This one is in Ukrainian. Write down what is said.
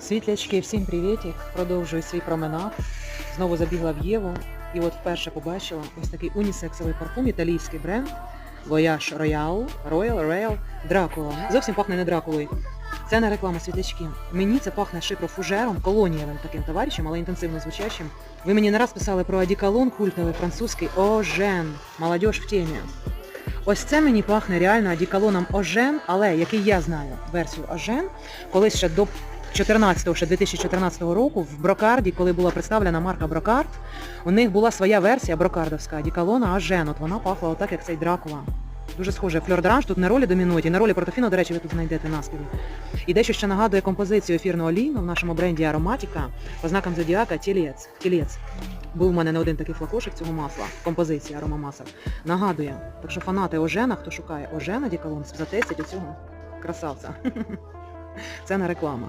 Світлячки, всім привітик. Продовжую свій променад. Знову забігла в Єву і от вперше побачила ось такий унісексовий парфум, італійський бренд Voyage Royal, Royal Royal Dracula. Зовсім пахне не Дракулою. Це не реклама світлячки. Мені це пахне шипрофужером, колонієвим таким товаришем, але інтенсивно звучащим. Ви мені не раз писали про одіколон культовий французький Ожен. Молодіж в темі. Ось це мені пахне реально одіколоном Ожен, але який я знаю версію Ожен, колись ще до 14 ще 2014 року в Брокарді, коли була представлена марка Брокард, у них була своя версія брокардовська одіколона Ожен. От вона пахла отак, як цей Дракула. Дуже схоже. Фльор Дранж тут на ролі домінують, і на ролі Портофіно, до речі, ви тут знайдете наспіві. І дещо ще нагадує композицію ефірного олійну в нашому бренді Ароматіка по знакам зодіака Тілець. Тілець. Був у мене не один такий флакошик цього масла, композиція аромамасла. Нагадує. Так що фанати Ожена, хто шукає Ожена Діколон, затестять оцього красавця. Це не реклама.